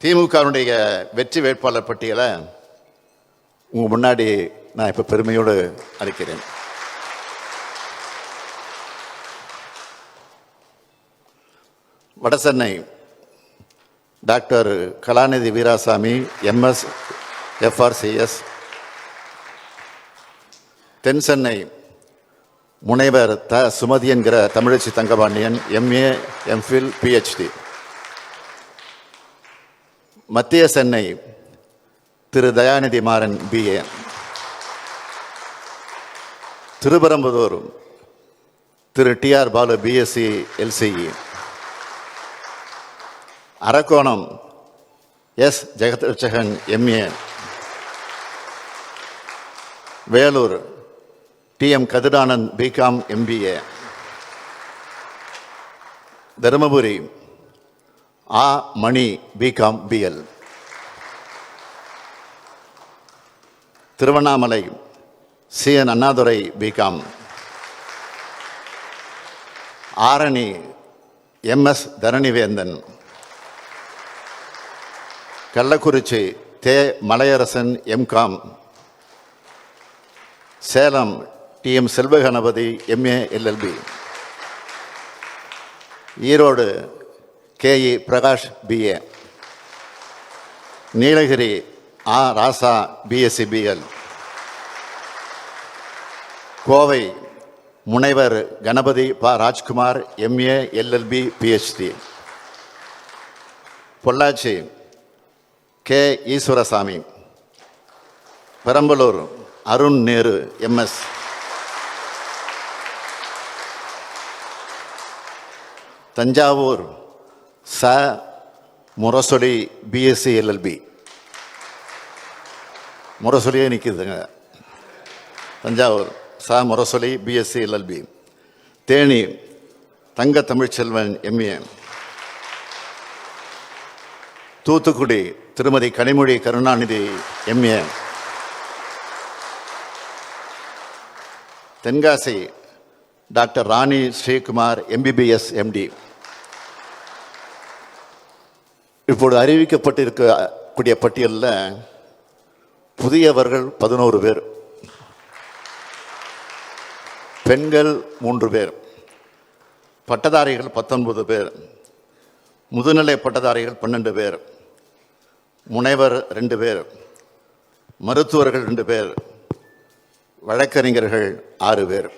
திமுகவுடைய வெற்றி வேட்பாளர் பட்டியலை உங்கள் முன்னாடி நான் இப்போ பெருமையோடு அளிக்கிறேன் Vadachennai doctor Kalanidhi Veeraswamy MS FRCS தென் சென்னை முனைவர் த சுமதி என்கிற Thamizhachi Thangapandian MA MPhil PhD மத்திய Chennai Thiru Dayanidhi Maran BA Thiruparambudur Thiru T R Baalu BSc LCE Arakkonam S Jagathrakshakan MA Vellore T M Kathiranand BCom MBA Dharmapuri ஆ Mani BCom BL. Tiruvannamalai C. N. Annadurai BCom. Arani MS Dharanivendhan. Kallakurichi தே. Malaiyarasan MCom Salem T. M. Selvaganapathi MA LLB Erode KE Prakash BA Nilgiri ஆ. Raja BSc BL Kovai முனைவர் கணபதி ப. Rajkumar MA LLB PhD Pollachi K. Eswarasamy. Perambalur Arun Nehru MS Thanjavur ச Murasoli BSc LLB முரசொலியே நிற்கிதுங்க தஞ்சாவூர். ச Murasoli BSc LLB Theni. தங்க Tamilselvan MA Thoothukudi. Thirumathi Kanimozhi Karunanidhi MA Tenkasi. Doctor Rani Srikumar MBBS MD இப்பொழுது அறிவிக்கப்பட்டிருக்கக்கூடிய பட்டியலில் புதியவர்கள் பதினோரு பேர் பெண்கள் மூன்று பேர் பட்டதாரிகள் பத்தொன்பது பேர் முதுநிலை பட்டதாரிகள் பன்னெண்டு பேர் முனைவர் ரெண்டு பேர் மருத்துவர்கள் ரெண்டு பேர் வழக்கறிஞர்கள் ஆறு பேர்.